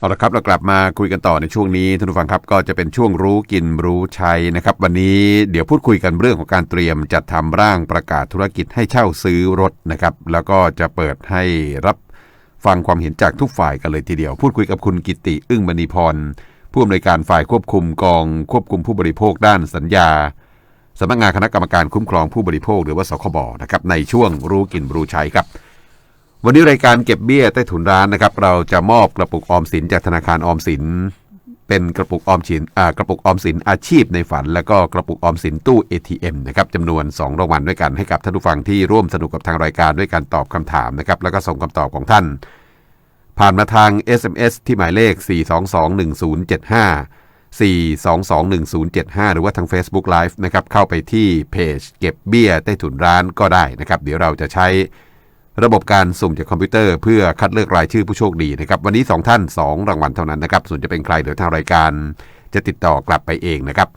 เอาละครับเรากลับมาคุยกันต่อในช่วงนี้ท่านผู้ฟังครับก็จะเป็นช่วงรู้กินรู้ใช้นะครับ วันนี้เดี๋ยวพูดคุยกันเรื่องของการเตรียมจัดทำร่างประกาศธุรกิจให้เช่าซื้อรถนะครับ แล้วก็จะเปิดให้รับฟังความเห็นจากทุกฝ่ายกันเลยทีเดียว พูดคุยกับคุณกิติอึ้งมณีพรผู้อำนวยการฝ่ายควบคุมกองควบคุมผู้บริโภคด้านสัญญาสำนักงานคณะกรรมการคุ้มครองผู้บริโภคหรือว่าสคบนะครับในช่วงรู้กินรู้ใช้ครับ วันนี้รายการเก็บเบี้ยใต้ถุนร้านนะครับ เราจะมอบกระปุกออมสินจากธนาคารออมสิน เป็นกระปุกออมสินกระปุกออมสินอาชีพในฝัน และก็กระปุกออมสินตู้ ATM นะครับจำนวน 2รางวัลด้วยกันให้กับท่านผู้ฟังที่ร่วมสนุกกับทางรายการด้วยการตอบคำถามนะครับแล้วก็ส่งคำตอบของท่าน ผ่านมาทาง SMS ที่หมายเลข 4221075 4221075 หรือว่าทาง Facebook Live นะครับเข้าไปที่เพจเก็บเบี้ยใต้ถุนร้านก็ได้นะครับ เดี๋ยวเราจะใช้ ระบบการสุ่มจากคอมพิวเตอร์เพื่อคัดเลือกรายชื่อผู้โชคดีนะครับวันนี้ 2 ท่าน 2 รางวัลเท่านั้นนะครับส่วนจะเป็นใครเดี๋ยวทางรายการจะติดต่อกลับไปเองนะครับ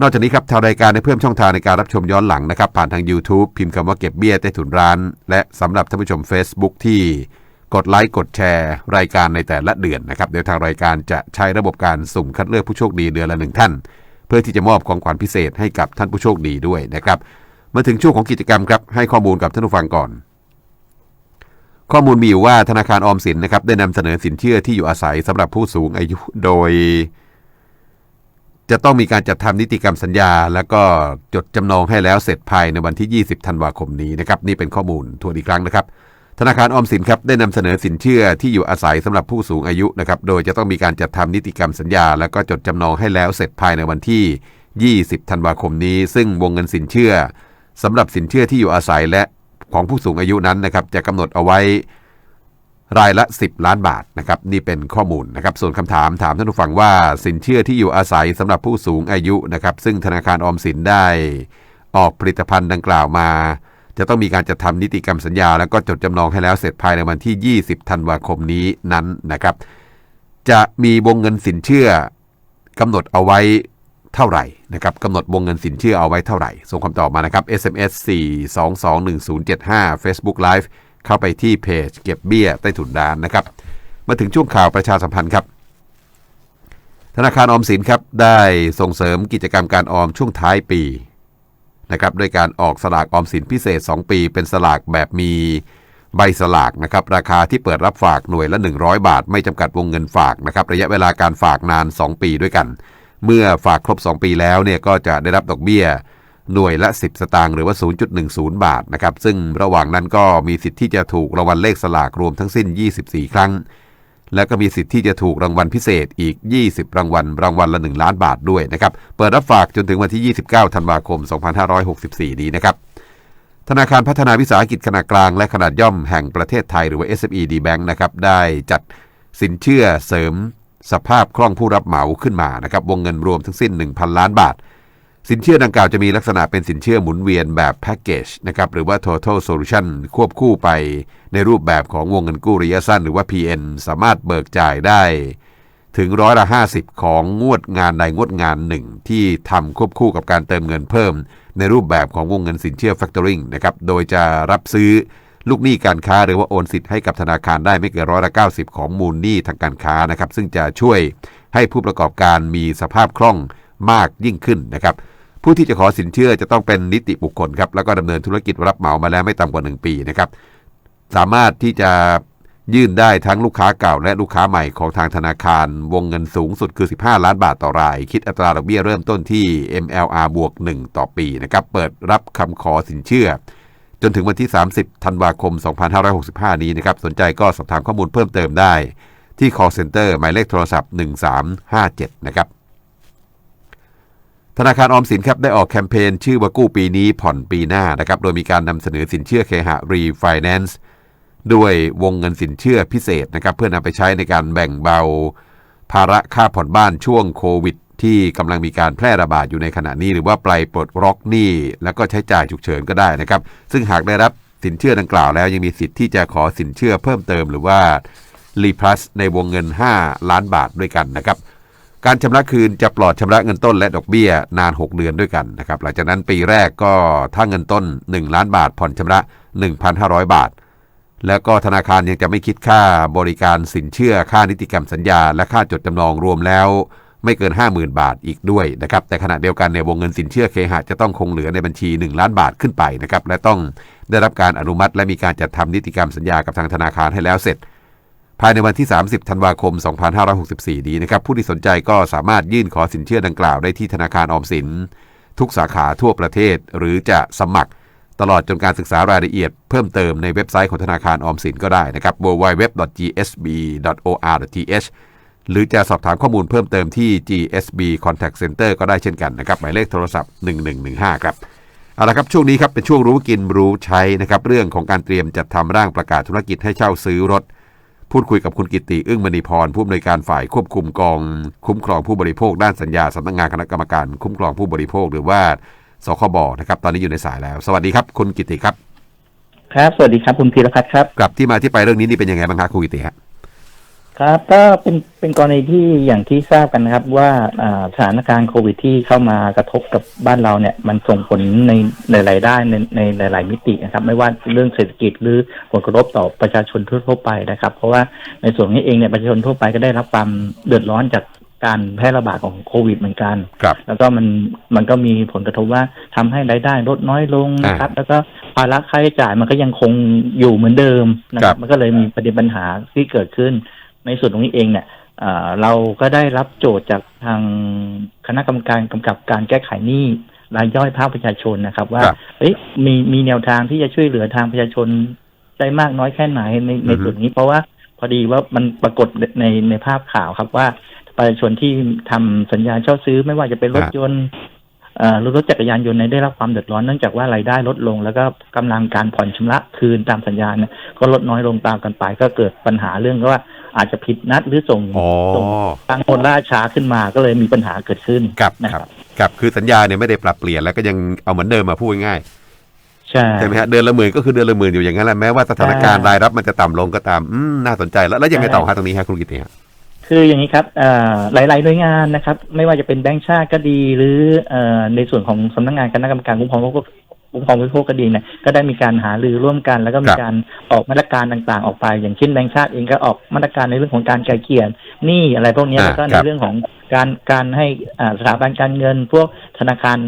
นอกจากนี้ครับทางรายการได้เพิ่มช่องทางในการรับชมย้อนหลังนะครับ ผ่านทาง YouTube พิมพ์คำว่าเก็บเบี้ยใต้ถุนร้าน และสำหรับท่านผู้ชม Facebook ที่กดไลค์กดแชร์ รายการในแต่ละเดือนนะครับเดี๋ยวทางรายการจะใช้ระบบการสุ่มคัดเลือกผู้โชคดีเดือนละหนึ่งท่าน เพื่อที่จะมอบของขวัญพิเศษให้กับท่านผู้โชคดีด้วยนะครับมาถึงช่วงของกิจกรรมครับให้ข้อมูลกับท่านผู้ฟังก่อน ข้อมูลมีอยู่ว่าธนาคารออมสินนะครับได้นำเสนอสินเชื่อที่อยู่อาศัยสำหรับผู้สูงอายุโดย จะต้องมีการจัดทำนิติกรรมสัญญา แล้วก็จดจำนองให้แล้วเสร็จภายในวันที่ 20 ธันวาคมนี้นะครับนี่เป็นข้อมูลทวนอีกครั้งนะครับ ธนาคารออมสินครับได้นำเสนอสินเชื่อที่อยู่อาศัยสำหรับผู้สูงอายุนะครับโดยจะต้องมีการจัดทำนิติกรรมสัญญา แล้วก็จดจำนองให้แล้วเสร็จภายในวันที่ 20 ธันวาคมนี้ ซึ่งวงเงินสินเชื่อสำหรับสินเชื่อที่อยู่อาศัยและ ของผู้สูงอายุนั้นนะครับจะกำหนดเอาไว้รายละ 10 ล้านบาทนะครับนี่เป็นข้อมูลนะครับส่วนคำถามถามท่านผู้ฟังว่า สินเชื่อที่อยู่อาศัยสำหรับผู้สูงอายุนะครับซึ่งธนาคารออมสินได้ออกผลิตภัณฑ์ดังกล่าวมา จะต้องมีการจัดทำนิติกรรมสัญญา แล้วก็จดจำนองให้แล้วเสร็จภายในวันที่ 20 ธันวาคมนี้นั้นนะครับ จะมีวงเงินสินเชื่อกำหนดเอาไว้ เท่าไหร่นะครับกำหนดวงเงินสินเชื่อเอาไว้เท่าไหร่ ส่งคำตอบมานะครับ SMS 4221075 Facebook Live เข้าไปที่เพจเก็บเบี้ยใต้ถุนร้านนะครับ มาถึงช่วงข่าวประชาสัมพันธ์ครับ ธนาคารออมสินครับได้ส่งเสริมกิจกรรมการออมช่วงท้ายปีนะครับด้วยการออกสลากออมสินพิเศษ 2 ปี เป็นสลากแบบมีใบสลากนะครับราคาที่เปิดรับฝากหน่วยละ 100 บาท ไม่จำกัดวงเงินฝากนะครับระยะเวลาการฝากนาน 2 ปีด้วยกัน เมื่อฝากครบ 2 ปีแล้วเนี่ยก็จะได้รับดอกเบี้ยหน่วยละ 10 สตางค์หรือว่า 0.10 บาทนะครับ ซึ่งระหว่างนั้นก็มีสิทธิ์ที่จะถูกรางวัลเลขสลากรวมทั้งสิ้น 24 ครั้ง และก็มีสิทธิ์ที่จะถูกรางวัลพิเศษอีก 20 รางวัล รางวัลละ 1 ล้านบาทด้วยนะครับ เปิดรับฝากจนถึงวันที่ 29 ธันวาคม 2564 นี้นะครับ ธนาคารพัฒนาวิสาหกิจขนาดกลางและขนาดย่อมแห่งประเทศไทยหรือว่า SME D Bank นะครับ ได้จัดสินเชื่อเสริม สภาพคล่องผู้รับเหมาขึ้นมานะครับวงเงินรวมทั้งสิ้น 1,000 ล้านบาท สินเชื่อดังกล่าวจะมีลักษณะเป็นสินเชื่อหมุนเวียนแบบแพ็กเกจนะครับหรือว่า total solution ควบคู่ไปในรูปแบบของวงเงินกู้ระยะสั้น หรือว่า PN สามารถเบิกจ่ายได้ถึงร้อยละ50 ของงวดงานใดงวดงานหนึ่งที่ทำควบคู่กับการเติมเงินเพิ่ม ในรูปแบบของวงเงินสินเชื่อ factoring นะครับ โดยจะรับซื้อ ลูกหนี้การค้าหรือว่าโอนสิทธิ์ให้กับธนาคารได้ไม่เกินร้อยละ90 ของมูลหนี้ทางการค้านะครับ ซึ่งจะช่วยให้ผู้ประกอบการมีสภาพคล่องมากยิ่งขึ้นนะครับ ผู้ที่จะขอสินเชื่อจะต้องเป็นนิติบุคคลครับแล้วก็ดำเนินธุรกิจรับเหมามาแล้วไม่ต่ำกว่า 1 ปีนะครับ สามารถที่จะยื่นได้ทั้งลูกค้าเก่าและลูกค้าใหม่ของทางธนาคาร วงเงินสูงสุดคือ 15 ล้านบาทต่อราย คิดอัตราดอกเบี้ยเริ่มต้นที่ MLR บวก 1 ต่อปีนะครับ เปิดรับคำขอสินเชื่อ จนถึงวันที่ 30 ธันวาคม 2565 นี้นะครับ สนใจก็สอบถามข้อมูลเพิ่มเติมได้ ที่ call center หมายเลขโทรศัพท์ 1357 นะครับ ธนาคารออมสินครับได้ออกแคมเปญชื่อว่ากู้ปีนี้ผ่อนปีหน้านะครับ โดยมีการนำเสนอสินเชื่อเคหะรีไฟแนนซ์ด้วยวงเงินสินเชื่อพิเศษนะครับ เพื่อนำไปใช้ในการแบ่งเบา ภาระค่าผ่อนบ้านช่วงโควิด ที่กำลังมีการแพร่ระบาดอยู่ในขณะนี้ หรือว่าปลายปลดล็อกหนี้ แล้วก็ใช้จ่ายฉุกเฉินก็ได้นะครับ ซึ่งหากได้รับสินเชื่อดังกล่าวแล้วยังมีสิทธิ์ที่จะขอสินเชื่อเพิ่มเติมหรือว่ารีพลัสในวงเงิน 5 ล้านบาทด้วยกันนะครับการชำระคืนจะปลอดชำระเงินต้นและดอกเบี้ยนาน 6 เดือนด้วยกันนะครับหลังจากนั้นปีแรกก็ถ้าเงินต้น 1 ล้านบาท ผ่อนชำระ 1,500 บาท แล้วก็ธนาคารยังจะไม่คิดค่าบริการสินเชื่อค่านิติกรรมสัญญา และค่าจดจำนองรวมแล้ว ไม่เกิน 50,000 บาทอีกด้วยนะครับแต่ขณะเดียวกันในวงเงินสินเชื่อเคหะจะต้องคงเหลือในบัญชี 1 ล้านบาทขึ้นไปนะครับและต้องได้รับการอนุมัติ และมีการจัดทำนิติกรรมสัญญากับทางธนาคารให้แล้วเสร็จ ภายในวันที่ 30 ธันวาคม 2564 นี้นะครับผู้ที่สนใจก็สามารถยื่นขอสินเชื่อดังกล่าวได้ที่ธนาคารออมสิน ทุกสาขาทั่วประเทศหรือจะสมัครตลอดจนการศึกษารายละเอียดเพิ่มเติมในเว็บไซต์ของธนาคารออมสินก็ได้นะครับ www.gsb.or.th หรือจะสอบถามข้อมูลเพิ่มเติมที่ GSB Contact Center ก็ได้เช่นกันนะครับหมายเลขโทรศัพท์ 1115 ครับเอาละครับช่วงนี้ครับเป็นช่วงรู้กินรู้ใช้นะครับเรื่องของการเตรียมจัดทำร่างประกาศธุรกิจให้เช่าซื้อรถ พูดคุยกับคุณกิติอึ้งมณีพรผู้อำนวยการฝ่ายควบคุมกอง คุ้มครองผู้บริโภค ด้านสัญญาสำนักงานคณะกรรมการคุ้มครองผู้บริโภคหรือว่าสคบนะครับตอนนี้อยู่ในสายแล้ว สวัสดีครับ คุณกิติครับ ครับ สวัสดีครับคุณพีรพัฒน์ครับกลับที่มาที่ไปเรื่องนี้นี่เป็นยังไงบ้างครับคุณกิติฮะ ครับก็เป็นเป็นกรณีที่อย่างที่ทราบกันนะครับว่าอ่าสถานการณ์โควิดที่เข้ามากระทบกับบ้านเราเนี่ย มันส่งผลในในหลายด้านในในหลาย ๆ มิตินะครับ ไม่ว่าเรื่องเศรษฐกิจหรือผลกระทบต่อประชาชนทั่วๆไปนะครับ เพราะว่าในส่วนนี้เองเนี่ยประชาชนทั่วไปก็ได้รับความเดือดร้อนจากการแพร่ระบาดของโควิดเหมือนกันครับแล้วก็มันมันก็มีผลกระทบว่าทำให้รายได้ลดน้อยลงนะครับ แล้วก็ภาระค่าใช้จ่ายมันก็ยังคงอยู่เหมือนเดิมนะคครัรับบมันก็เลยมีประเด็นปัญหาที่เกิดขึ้น ในส่วนตรงนี้เองเนี่ยเอ่อเราก็ได้รับโจทย์จากทางคณะกรรมการกำกับการแก้ไขหนี้รายย่อยภาคประชาชนนะครับ ว่าครับเอ้ยมีมีแนวทางที่จะช่วยเหลือทางประชาชนได้มากน้อยแค่ไหนในในอือฮึส่วนนี้ เพราะว่าพอดีว่ามันปรากฏในในภาพข่าวครับว่าประชาชนที่ทำสัญญาเช่าซื้อไม่ว่าจะเป็นรถยนต์เอ่อหรือรถจักรยานยนต์เนี่ยได้รับความเดือดร้อนเนื่องจากว่ารายได้ลดลง แล้วก็กำลังการผ่อนชำระคืนตามสัญญาเนี่ยก็ลดน้อยลงตามกันไปก็เกิดปัญหาเรื่องว่า อาจจะผิดนัดหรือส่งอ๋อส่งทางคนล่าช้าขึ้นมาก็เลยมีปัญหาเกิดขึ้นครับนะคครัรับบครับคือสัญญาเนี่ยไม่ได้ปรับเปลี่ยนแล้วก็ยังเอาเหมือนเดิมมาพูดง่ายใช่ใช่ไหมฮะเดือนละหมื่นก็คือเดือนละหมื่นอยู่อย่างนั้นแหละแม้ว่าสถานการณ์รายรับมันจะต่ำลงก็ตามอืมน่าสนใจแล้วแล้วยังไงต่อฮะตรงนี้ฮะคุณกิติฮะคืออย่างนี้ครับเอ่อหลาย ๆ หน่วยงานนะครับ ไม่ว่าจะเป็นแบงก์ชาติก็ดี หรือเอ่อในส่วนของสำนักงานคณะกรรมการคุ้มครองผู้บริโภ คคุ้มครองผู้บริโภคก็ดีเนี่ยก็ได้มีการหารือร่วมกัน แล้วก็มีการออกมาตรการต่างๆ ออกไป อย่างเช่นแบงก์ชาติเองก็ออกมาตรการในเรื่องของการไกลเกลี่ยหนี้อะไรพวกเนี้ยอ่าแล้วก็ในครับเรื่องของการการให้อ่าสถาบันการเงิน พวกธนาคาร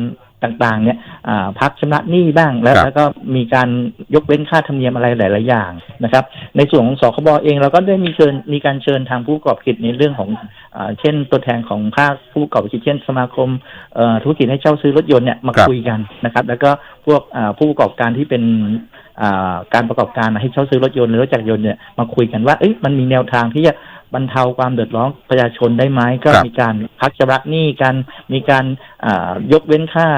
ต่างๆ เนี่ยอ่าพักชำระหนี้บ้างแล้วครับแล้วก็มีการยกเว้นค่าธรรมเนียมอะไรหลาย ๆ อย่างนะครับ ในส่วนของสคบเองเราก็ได้มีเชิญมีการเชิญทางผู้ประกอบกิจในเรื่องของอ่าเช่นตัวแทนของภาคผู้ประกอบกิจเช่น สมาคมเอ่อธุรกิจให้เช่าซื้อรถยนต์เนี่ยมาครับคุยกันนะครับ แล้วก็พวกอ่าผู้ประกอบการที่เป็นอ่าการประกอบการให้เช่าซื้อรถยนต์หรือรถจักรยานยนต์เนี่ยมาคุยกันว่าเอ้ยมันมีแนวทางที่จะ บรรเทาความเดือดร้อนประชาชนได้ไหมก็ครับมีการพักชำระหนี้กันมีการอ่ายกเว้นค่า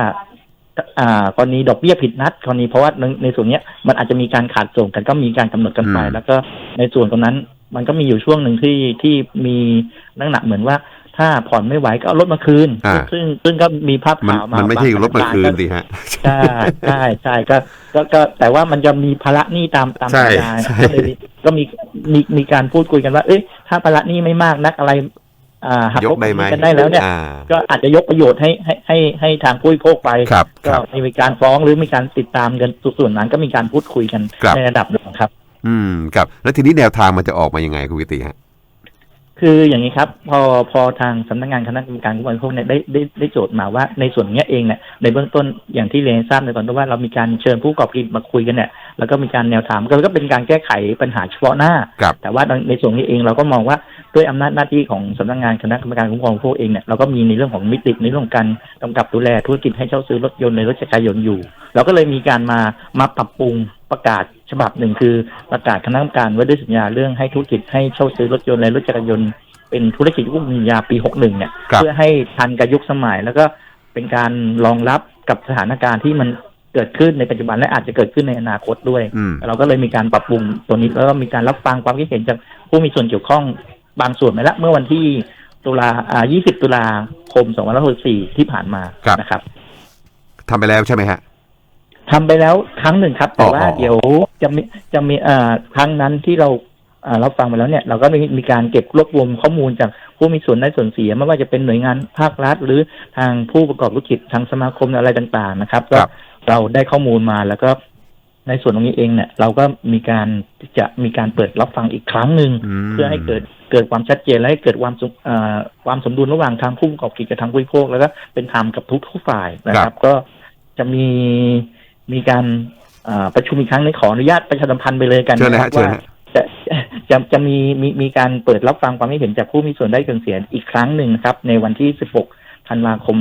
อ่ากรณีดอกเบี้ยผิดนัดกรณีเพราะว่าในในส่วนเนี้ยมันอาจจะมีการขาดส่งกันก็มีการกำหนดกันไปอืมแล้วก็ในส่วนตรงนั้น มันก็มีอยู่ช่วงหนึ่งที่ที่มีลักษณะเหมือนว่า ถ้าผ่อนไม่ไหวก็เอารถมาคืน อ่า ซึ่งซึ่งก็มีภาพมันข่าวมามันไม่ใช่บงรถมาคืนธสิฮะ ใช่ใช่ใช่ก็ก็ก็แต่ว่ามันจะมีภาระหนี้ตามตามใช่สัญญาใช่ ก็เลยก็มีมีมีการพูดคุยกันว่า เอ้ยถ้าภาระหนี้ไม่มากนักอะไร อ่าหักยลกบได้ไหมกันได้แล้วเนี่ย อ่า ก็อาจจะยกประโยชน์ให้ให้ให้ให้ทางผู้บริโภคไป ครับคก็รับ มีการฟ้องหรือมีการติดตามกันส่วนนั้นก็มีการพูดคุยกันครับ ในระดับหนึ่งครับ อืมครับ แล้วทีนี้แนวทางมันจะออกมายังไงคุณกิติฮะ คืออย่างนี้ครับ พอพอทางสำนักงานคณะกรรมการคุ้มครองผู้บริโภคเนี่ยได้ได้ได้โจทย์มาว่าในส่วนเนี้ยเองเนี่ยในเบื้องต้นอย่างที่เรียนให้ทราบในตอนต้นว่าเรามีการเชิญผู้ประกอบกิจมาคุยกันเนี่ยแล้วก็มีการแนวทางก็ก็เป็นการแก้ไขปัญหาเฉพาะหน้าครับแต่ว่าในส่วนนี้เองเราก็มองว่าด้วยอำนาจหน้าที่ของสำนักงานคณะกรรมการคุ้มครองผู้บริโภคเองเนี่ยเราก็มีในเรื่องของมิติในเรื่องของการกำกับดูแลธุรกิจให้เช่าซื้อรถยนต์ในรถจักรยานยนต์อยู่ เราก็เลยมีการมามาปรับปรุง ประกาศฉบับหนึ่งคือประกาศคณะกรรมการว่าด้วยสัญญาเรื่องให้ธุรกิจให้เช่าซื้อรถยนต์และรถจักรยานยนต์เป็นธุรกิจควบคุมสัญญาปี 61 เนี่ยครับเพื่อให้ทันกับยุคสมัย แล้วก็เป็นการรองรับกับสถานการณ์ที่มันเกิดขึ้นในปัจจุบันและอาจจะเกิดขึ้นในอนาคตด้วยอืมเราก็เลยมีการปรับปรุงตัวนี้แล้วก็มีการรับฟังความคิดเห็นจากผู้มีส่วนเกี่ยวข้องบางส่วนไปแล้วเมื่อวันที่ตุลาอ่า20 ตุลาคม 2564 ที่ผ่านมาครับนะครับทำไปแล้วใช่ไหมฮะ ทำไปแล้วครั้งหนึ่งครับ แต่ว่าอ๋อเดี๋ยวจะมีจะมีเอ่อครั้งนั้นที่เราเอ่อรับฟังไปแล้วเนี่ย เราก็มีมีการเก็บรวบรวมข้อมูลจากผู้มีส่วนได้ส่วนเสียไม่ว่าจะเป็นหน่วยงานภาครัฐ หรือทางผู้ประกอบธุรกิจทางสมาคมอะไรต่างๆนะครับก็ครับเราได้ข้อมูลมาแล้วก็ในส่วนตรงนี้เองเนี่ย เราก็มีการจะมีการเปิดรับฟังอีกครั้งหนึ่งมเพื่อให้เกิดเกิดความชัดเจนและให้เกิดความสมเอ่อความสมดุลระหว่างทางผู้ประกอบกิจกับทางผู้บริโภคแล้วก็เป็นธรรมกับทุกทุกฝ่ายนะคครัรับบก็จะมี มีการเอ่อประชุมอีกครั้งในงขออนุญาตประชาสัมพันธ์ไปเลยกันเชิญเลยนะคฮะรับเชิญว่าฮะจะจะจะมีมีมีการเปิดรับฟังความคิดเห็นจากผู้มีส่วนได้ส่วนเสียอีกครั้งหนึ่งนะครับ ในวันที่ 16 ธันวาคม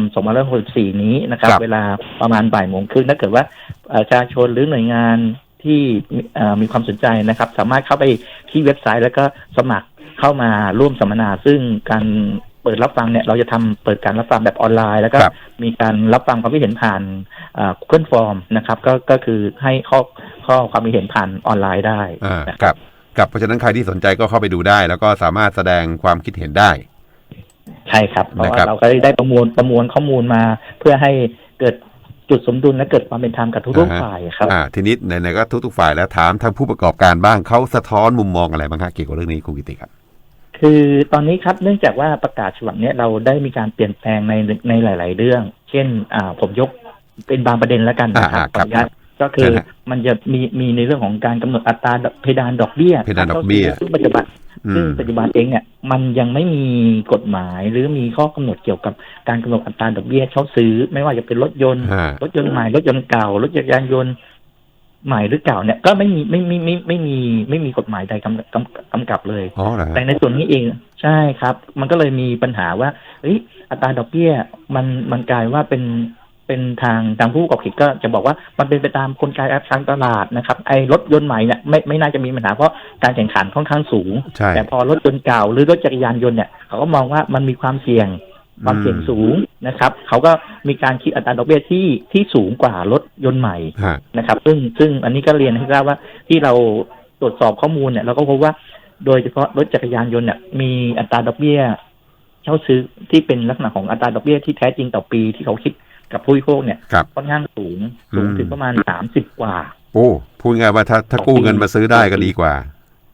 2564 นี้นะครับครับ เวลาประมาณบ่ายโมงครึ่งถ้าเกิดว่าเอ่อประชาชนหรือหน่วยงานที่มีเอ่อมีความสนใจนะครับ สามารถเข้าไปที่เว็บไซต์แล้วก็สมัครเข้ามาร่วมสัมมนา ซึ่งการเปิดรับฟังเนี่ยเราจะทำเปิดการรับฟังแบบออนไลน์ แล้วก็ครับมีการรับฟังความคิดเห็นผ่านเอ่อ Google Form นะครับ ก็ก็คือให้ข้อข้อความคิดเห็นผ่านออนไลน์ได้อ่านะครับครับเพราะฉะนั้นใครที่สนใจก็เข้าไปดูได้ แล้วก็สามารถแสดงความคิดเห็นได้ ใช่ครับ เพราะนะว่าครับเราก็ได้ประมวลประมวลข้อมูลมาเพื่อให้เกิดจุดสมดุลและเกิดความเป็นธรรมกับทุกๆฝ่ายครับอ่าทีนี้ไหนๆก็ทุกๆฝ่ายแล้วถามทางผู้ประกอบการบ้างเขาสะท้อนมุมมองอะไรบ้างฮะเกี่ยวกับเรื่องนี้คุณกิติครับ คือตอนนี้ครับเนื่องจากว่าประกาศฉบับเนี้ยเราได้มีการเปลี่ยนแปลงในในหลาย ๆ เรื่อง เช่นอ่าผมยกเป็นบางประเด็นแล้วกันนะครับอ่าขออนุญาตครับก็คืเชิอญฮะมันจะมีมีในเรื่องของการกำหนดอัตราเพดานดอกเบี้ยเพดานดอกเบี้ยซึ่งปัจจุบันอืซึ่งมปัจจุบันเองเนี่ยมันยังไม่มีกฎหมายหรือมีข้อกำหนดเกี่ยวกับการกำหนดอัตราดอกเบี้ยเช่าซื้อ ไม่ว่าจะเป็นรถยนต์ฮะรถยนต์ใหม่รถยนต์เก่ารถจักรยานยนต์ใหม่หรือเก่าเนี่ยก็ไม่มีไม่ไม่ไม่ไม่มีไม่มีกฎหมายใดกำกำกำกับเลยอ๋อเหรอฮะแต่ในส่วนนี้เองใช่ครับ มันก็เลยมีปัญหาว่าเอ้ยอัตราดอกเบี้ยมันมันกลายว่าเป็นเป็นทางทางผู้ประกอบกิจก็จะบอกว่ามันเป็นไปตามกลไกทางตลาดนะครับไอ้รถยนต์ใหม่เนี่ยไม่ไม่น่าจะมีปัญหาเพราะการแข่งขันค่อนข้างสูงใช่แต่พอรถยนต์เก่าหรือรถจักรยานยนต์เนี่ยเขาก็มองว่ามันมีความเสี่ยง ความเสี่ยงสูงนะครับเขาก็มีการคิดอัตราดอกเบี้ยที่ที่สูงกว่ารถยนต์ใหม่ฮะนะครับ ซึ่งซึ่งอันนี้ก็เรียนให้ทราบว่าที่เราตรวจสอบข้อมูลเนี่ยเราก็พบว่าโดยเฉพาะรถจักรยานยนต์เนี่ยมีอัตราดอกเบี้ยเช่าซื้อที่เป็นลักษณะของอัตราดอกเบี้ยที่แท้จริงต่อปีที่เขาคิดกับผู้บริโภคเนี่ยครับค่อนข้างสูงสูงอืมถึงประมาณสามสิบกว่า โอ้พูดง่ายว่าถ้าถ้ากู้เงินมาซื้อได้ก็ดีกว่า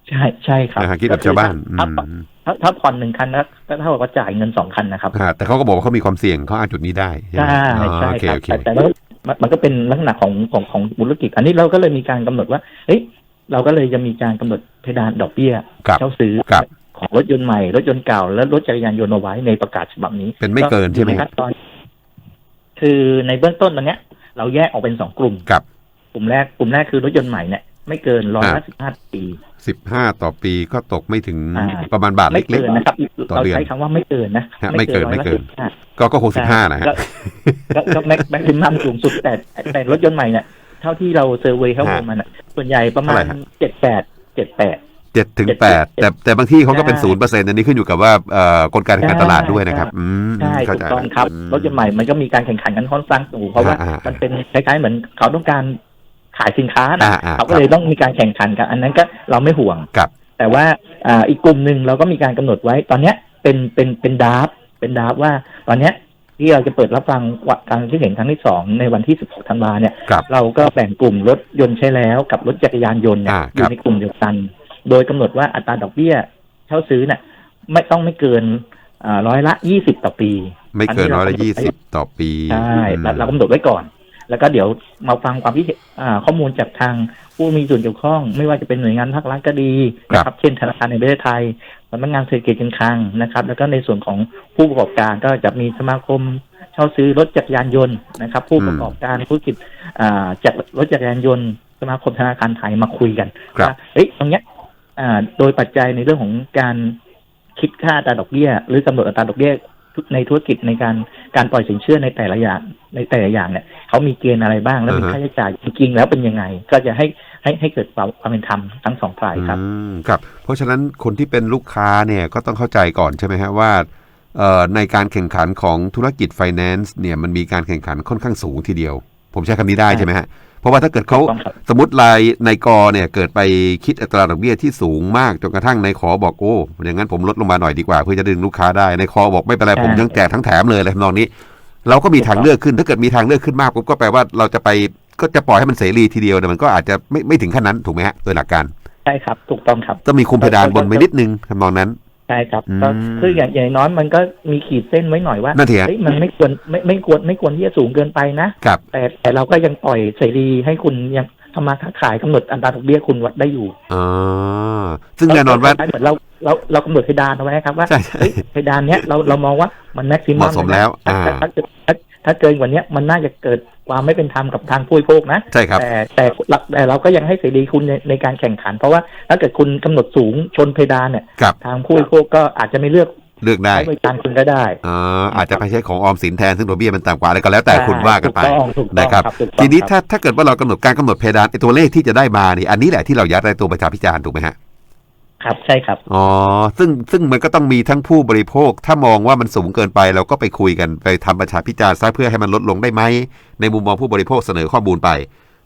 ใช่ใช่ครับนะฮะคิดแบบชาวบ้าน ถ้าอืมถ้าถ้าผ่อนหนึ่งคันนะก็เท่ากับว่าจ่ายเงินสองคันนะครับฮะแต่เขาก็บอกว่าเขามีความเสี่ยงเขาอ้างจุดนี้ได้ใช่ไหมใช่อ๋อใช่โอเคครับโอเคแต่แต่แล้วมันมันก็เป็นลักษณะของของของธุรกิจ อันนี้เราก็เลยมีการกำหนดว่า เฮ้ยเราก็เลยจะมีการกำหนดเพดานดอกเบี้ยครับเช่าซื้อครับของรถยนต์ใหม่รถยนต์เก่า และรถจักรยานยนต์เอาไว้ในประกาศฉบับนี้ เป็นไม่เกินใช่ไหมอยู่คในรับขั้นตอนคือในเบื้องต้นตอนเนี้ย เราแยกออกเป็นสองกลุ่มครับกลุ่มแรกกลุ่มแรกคือรถยนต์ใหม่เนี่ย ไม่เกินร้อยละสิบห้าปีสิบห้าต่อปีก็ตกไม่ถึงอ่าประมาณบาทไม่เล็กเกินนะครับต่อเราเดือนใช้คำว่าไม่เกินนะฮะไม่เกินไม่เกินร้อยละ15ๆก็ก็คงสิบห้านะฮะก็ก็ก็แม็กแม็กซิมัมสูงสุดแต่แต่รถยนต์ใหม่เนี่ยเท่าที่เราเซอร์เวยข้อมูลมันอะส่วนใหญ่ประมาเท่าไหร่ณฮะเจ็ดแปดเจ็ดแปดเจ็ดถึงเจ็ดแปดเจ็ดแต่แต่บางที่เขาก็เป็นใช่ศูนย์เปอร์เซ็นต์อันนี้ขึ้นอยู่กับว่าเอ่อกลไกการตลาดด้วยนะครับอืมใช่เข้าถูใจกต้องครับอืมรถยนต์ใหม่มันก็มีการแข่งขันกันค่อนข้างสูงเพราะว่าอ่าอ่ามัมันเป็นคล้ายๆเหมือนเขาต้องการ ขายสินค้านะอ่าอ่าเขาก็เลยต้องมีการแข่งขันกัน อันนั้นก็เราไม่ห่วงครับ แต่ว่าอ่าอีกกลุ่มหนึ่งเราก็มีการกำหนดไว้ ตอนเนี้ยเป็นเป็นเป็นดาร์ฟเป็นดาร์ฟว่าตอนเนี้ยที่เราจะเปิดรับฟังการคิดเห็นครั้งที่สองในวันที่ 16 ธันวาเนี่ยครับเราก็แบ่งกลุ่มรถยนต์ใช้แล้วกับรถจักรยานยนต์เนี่ยอ่าอครัยู่บในกลุ่มเดียวกัน โดยกำหนดว่าอัตราดอกเบี้ยเช่าซื้อเนี่ยไม่ต้องไม่เกินอ่าร้อยละยี่สิบต่อปี ไม่เกินร้อยละยี่สิบต่อปีใช่อืมเราเรากำหนดไว้ก่อน แล้วก็เดี๋ยวมาฟังความคิดเห็นอ่าข้อมูลจากทางผู้มีส่วนเกี่ยวข้อง ไม่ว่าจะเป็นหน่วยงานภาครัฐก็ดีนะครับเช่นธนาคารแห่งประเทศไทยสำนักงานเศรษฐกิจการคลังนะครับ แล้วก็ในส่วนของผู้ประกอบการก็จะมีสมาคมเช่าซื้อรถจักรยานยนต์นะครับ ผู้ประกอบการธุรกิจอ่าจากรถจักรยานยนต์สมาคมธนาคารไทยมาคุยกันครับว่าเฮ้ยตรงเนี้ยอ่าโดยปัจจัยในเรื่องของการคิดค่าอัตราดอกเบี้ย หรือกำหนดอัตราดอกเบี้ย ในธุรกิจในการการปล่อยสินเชื่อในแต่ละอย่างในแต่ละอย่างเนี่ยเขามีเกณฑ์อะไรบ้างแล้วมีอ่าฮะค่าใช้จ่ายจริงๆแล้วเป็นยังไง ก็จะให้ให้ให้เกิดความความเป็นธรรมทั้งสองฝ่ายครับอืมครับ เพราะฉะนั้นคนที่เป็นลูกค้าเนี่ยก็ต้องเข้าใจก่อนใช่ไหมฮะว่าเอ่อในการแข่งขันของธุรกิจไฟแนนซ์เนี่ยมันมีการแข่งขันค่อนข้างสูงทีเดียว ผมใช้คำนี้ได้ใช่ใช่ไหมฮะเพ ราะว่าถ้าเกิดเขาถูกต้องครับสมมติรายในกอเนี่ยเกิดไปคิดอัตราดอกเบี้ยที่สูงมากจนกระทั่งในขอบอกโอ้อย่างนั้นผมลดลงมาหน่อยดีกว่า เพื่อจะดึงลูกค้าได้ในคอบอกไม่เป็นไรใช่ผมยังแจกทั้งแถมเลยอะไรทำนองนี้ เราก็มีทางเลือกขึ้นถ้าเกิดมีทางเลือกขึ้นมากปุ๊บก็แปลว่าเราจะไปก็จะปล่อยให้มันเสรีทีเดียวแต่มันก็อาจจะไม่ไม่ถึงขั้นนั้นถูกไหมฮะโดยหลักการใช่ครับ ถูกต้องครับต้องมีคุมเพดานบนไว้นิดนึงทำนองนั้น ใช่ครับอืมก็คืออย่างอย่างน้อยมันก็มีขีดเส้นไว้หน่อยว่านั่นเถอะเฮ้ยมันไม่ควรไม่ไม่ควรไม่ควรที่จะสูงเกินไปนะครับแต่แต่เราก็ยังปล่อยเสรีให้คุณยังทำมาค้าขายกำหนดอัตราดอกเบี้ยคุณวัดได้อยู่อ๋อซึ่งแน่นอนว่าเหมือนเราเราเรากำหนดเพดานเอาไว้ครับว่าใช่ใช่เฮ้ยเพดานเนี้ยเราเรามองว่ามันแม็กซิมัมเหมาะสมแล้วถ้าอ่า ถ้าถ้าถ้าถ้าเกินกว่าเนี้ยมันน่าจะเกิดความไม่เป็นธรรมกับทางผู้บริโภคนะใช่ครับแต่แต่เราแต่เราก็ยังให้เสรีคุณในในการแข่งขัน เพราะว่าถ้าเกิดคุณกำหนดสูงชนเพดานเนี่ยครับทางผู้บริโภคก็อาจจะไม่เลือกเลือกได้ใช้บริการคุณก็ได้อ๋ออาจจะไปใช้ของออมสินแทนซึ่งดอกเบี้ยมันต่ำกว่าอะไรก็แล้วแต่คุณว่ากันไปถูต้องถูกต้องนะครับถูกต้องทีนี้ครับถ้าถ้าเกิดว่าเรากำหนดการกำหนดเพดานไอ้ตัวเลขที่จะได้มานี่อันนี้แหละที่เรายัดในตัวประชาพิจารณ์ถูกไหมฮะ ครับใช่ครับ อ๋อ ซึ่งซึ่งมันก็ต้องมีทั้งผู้บริโภค ถ้ามองว่ามันสูงเกินไปเราก็ไปคุยกันไปทำประชาพิจารณ์ซะเพื่อให้มันลดลงได้ไหมในมุมมองผู้บริโภคเสนอข้อมูลไป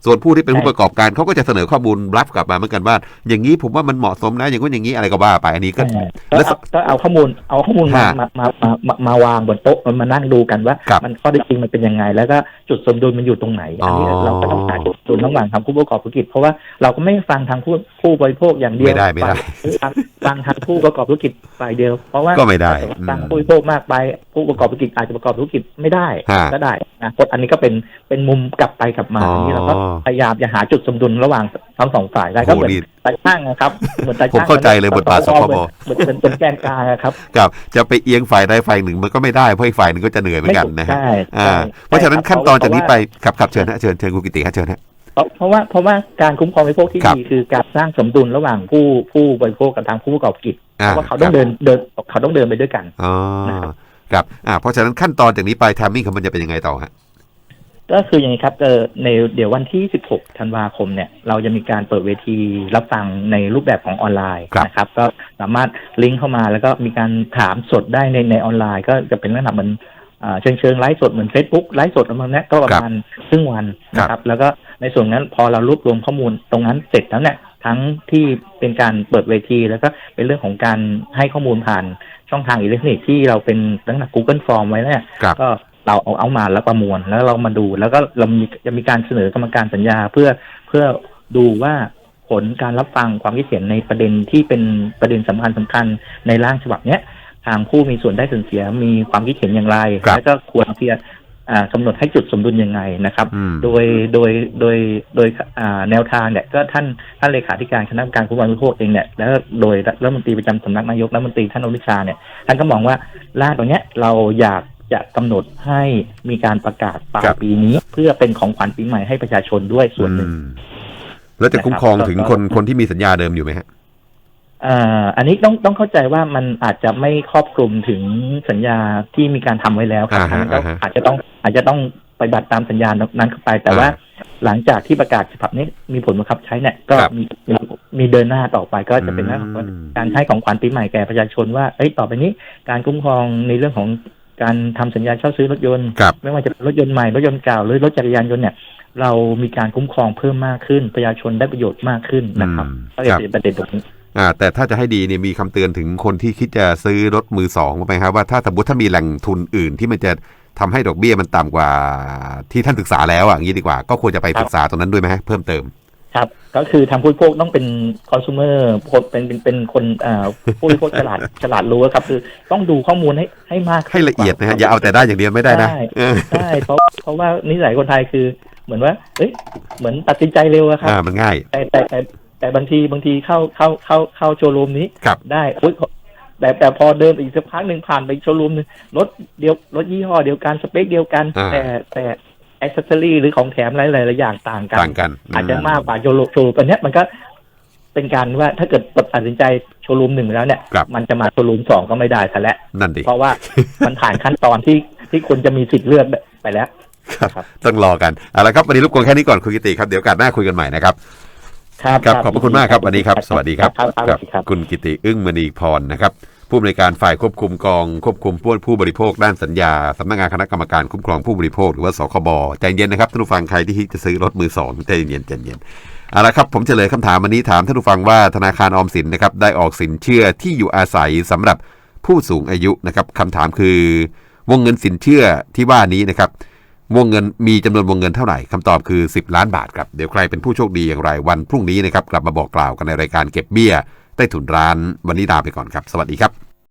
ส่วนผู้ที่เป็นผู้ประกอบการเขาก็จะเสนอข้อมูลรับกลับมาเหมือนกันว่า อย่างนี้ผมว่ามันเหมาะสมนะ อย่างนู้นอย่างนี้อะไรก็ว่าไปอันนี้ก็ก็แล้วเอาก็เอาข้อมูลเอาข้อมูลมาฮะมามามามามาวางบนโต๊ะมันมานั่งดูกันว่าครับมันข้อเท็จจริงมันเป็นยังไง แล้วก็จุดสมดุลมันอยู่ตรงไหนอันนี้อ๋อเราก็ต้องหาจุดสมดุลระหว่างทางผู้ประกอบธุรกิจ เพราะว่าเราก็ไม่ฟังทางผู้ผู้บริโภคอย่างเดียวไม่ได้ไม่ได้ฟังฟังทางผู้ประกอบธุรกิจฝ่ายเดียว เพราะว่าก็ไม่ได้ถ้าเกิฟังอืมผู้บริโภคมากไปผู้ประกอบธุรกิจอาจจะประกอบธุรกิจไม่ได้ฮะก็ได้นะอันนี้ก็เป็นเป็นมุมกลับไปกลับมาอ๋ออันนี้เราก็พยายามจะหาจุดสมดุลระหว่างทั้งสองฝ่ายได้ก็เหมือนโอ้ดีตาช่างนะครับเหมือนตาผมช่างเข้าใจเลยบทบาทสคบเหมือนเป็นเป็นแกนกลางอะครับกับจะไปเอียงฝ่ายใดฝ่ายหนึ่งมันก็ไม่ได้เพราะอีกฝ่ายหนึ่งก็จะเหนื่อยเหมือนกันนะฮะใช่อ่าใช่เพราะฉะนั้นใช่ขั้นตอนจากนี้ไปเพระว่ครับครับเชิญฮะเชิญเชิญคุณกิติฮะเชิญฮะเพราะเพราะว่าเพราะว่าการคุ้มครองบริโภคที่ครับดีคือการสร้างสมดุลระหว่างผู้ผู้บริโภคกับทางผู้ประกอบกิจอ่าเพราะว่าเขาต้องเดินเดินเขาต้องเดินไปด้วยกันอ๋อนะครับ ครับอ่าเพราะฉะนั้นขั้นตอนจากนี้ไปทามมิ่งของมันจะเป็นยังไงต่อฮะก็คืออย่างนี้ครับเออในเดี๋ยววันที่ 16 ธันวาคมเนี่ย เราจะมีการเปิดเวทีรับฟังในรูปแบบของออนไลน์ครับนะครับ ก็สามารถลิงก์เข้ามาแล้วก็มีการถามสดได้ในในออนไลน์ ก็จะเป็นลักษณะเหมือนอ่าเชิงเชิงไลฟ์สดเหมือน Facebook ไลฟ์สดประมาณเนี้ยก็ประมาณครึ่งวันนะครับ แล้วก็ในส่วนนั้นพอเรารวบรวมข้อมูลตรงนั้นเสร็จแล้วเนี่ยทั้งที่เป็นการเปิดเวที แล้วก็เป็นเรื่องของการให้ข้อมูลผ่าน ช่องทางอิเล็กทรอนิกส์ที่เราเป็นลักษณะ Google Form ไว้เนี่ยครับก็เราเอาเอามาแล้วประมวลแล้วเรามาดู แล้วก็เรามีจะมีการเสนอกรรมการสัญญาเพื่อเพื่อดูว่าผลการรับฟังความคิดเห็นในประเด็นที่เป็นประเด็นสำคัญสำคัญในร่างฉบับเนี้ยทางผู้มีส่วนได้ส่วนเสียมีความคิดเห็นอย่างไรครับแล้วก็ควรที่จะ อ่ากำหนดให้จุดสมดุลยังไงนะครับอืมโดยโดยโดยโดยอ่าแนวทางเนี่ยก็ท่านท่านเลขาธิการคณะกรรมการคุ้มครองผู้บริโภคเองเนี่ยแล้วโดยรัฐมนตรีประจำสำนักนายกรัฐมนตรีท่านอนุชาเนี่ยท่านก็มองว่าร่างตรงเนี้ยเราอยากจะกำหนดให้มีการประกาศปลาครัยบปีนี้ เพื่อเป็นของขวัญปีใหม่ให้ประชาชนด้วยส่วนหนึ่งอืมแล้วจะคุ้มครองถึงนะครับคนคนที่มีสัญญาเดิมอยู่ไหมฮะ อ่าอันนี้ต้องต้องเข้าใจว่ามันอาจจะไม่ครอบคลุมถึงสัญญาที่มีการทำไว้แล้วครับอ่าฮะอันนั้นก็อ่าฮะอาจจะต้องอาจจะต้องปฏิบัติตามสัญญานั้นเข้าไป แต่ว่าหลังจากที่ประกาศฉบับนี้มีผลบังคับใช้เนี่ยก็ครับมีมีมีเดินหน้าต่อไปก็จะเป็นเรื่องของอืมการให้ของขวัญปีใหม่แก่ประชาชนว่าเอ้ยต่อไปนี้การคุ้มครองในเรื่องของการทำสัญญาเช่าซื้อรถยนต์ครับไม่ว่าจะเป็นรถยนต์ใหม่รถยนต์เก่าหรือรถจักรยานยนต์เนี่ยเรามีการคุ้มครองเพิ่มมากขึ้นประชาชนได้ประโยชน์มากขึ้นนะครับอืมก็จะครับเป็นประเด็นตรงนี้ อ่าแต่ถ้าจะให้ดีเนี่ยมีคำเตือนถึงคนที่คิดจะซื้อรถมือสองไหมครับว่าถ้าสมมติถ้ามีแหล่งทุนอื่นที่มันจะทำให้ดอกเบี้ยมันต่ำกว่าที่ท่านศึกษาแล้วอะอย่างนี้ดีกว่า ก็ควรจะไปครับศึกษาตรงนั้นด้วยไหมฮะเพิ่มเติม ครับ ก็คือทางผู้บริโภคต้องเป็นคอน sumer เป็นเป็นเป็นคนอ่าผู้บริโภคฉลาดฉลาดรู้ครับ คือต้องดูข้อมูลให้ให้มากขึ้นให้ละเอียดนะฮะกว่อย่าเอาแต่ได้อย่างเดียวไม่ได้นะใช่เออใช่เพราะเพราะว่านิสัยคนไทยคือเหมือนว่า เอ้ย เหมือนตัดสินใจเร็วอะครับอ่ามันง่าย แต่แต่ แต่แต่บางทีบางทีเข้าเข้าเข้าเข้าโชว์รูมนี้ครับได้อุ๊ยแต่แต่พอเดินไปอีกสักพักหนึ่งผ่านไปโชว์รูมหนึงรถเดียวรถยี่ห้อเดียวกันสเปคเดียวกันอ่าแต่แต่อ c เซอรี่หรือของแถมหลายๆหลายอย่างต่างกันต่างกัน อาจจะมากกว่าโชว์รูมโชว์รูมอันเนี้ยมันก็เป็นการว่าถ้าเกิดตัดสินใจโชว์รูมหนึ่งแล้วเนี่ยครับมันจะมาโชว์รูมสองก็ไม่ได้ซะแล้วนั่นดิเพราะว่ามันผ่านขั้นตอนที่ที่คุณจะมีสิทธิ์เลือกไปแล้วครับครับต้องรอกันเอาละครับวันนี้รบกวนแค่นี้ก่อนคุณกิติครับเดี๋ยวโอการหน้าคุยกันใหม่นะครับ ครับครับขอบพระคุณมากครับวันนี้ครับ สวัสดีครับครับครับสวัสดีครับคุณกิติอึ้งมณีพรนะครับผู้อำนวยการฝ่ายควบคุมกองควบคุมผู้ผู้บริโภคด้านสัญญาสำนักงานคณะกรรมการคุ้มครองผู้บริโภคหรือว่าสคบใจเย็นนะครับท่านผู้ฟังใครที่จะซื้อรถมือสองใจเย็นใจเย็นเอาละครับผมเฉลยคำถามวันนี้ถามท่านผู้ฟังว่าธนาคารออมสินนะครับได้ออกสินเชื่อที่อยู่อาศัยสำหรับผู้สูงอายุนะครับคำถามคือ วงเงินสินเชื่อที่ว่านี้นะครับ วงเงินมีจำนวนวงเงินเท่าไหร่คำตอบคือ 10 ล้านบาทครับ เดี๋ยวใครเป็นผู้โชคดีอย่างไรวันพรุ่งนี้นะครับกลับมาบอกกล่าวกันในรายการเก็บเบี้ยใต้ถุนร้านวันนี้ลาไปก่อนครับ สวัสดีครับ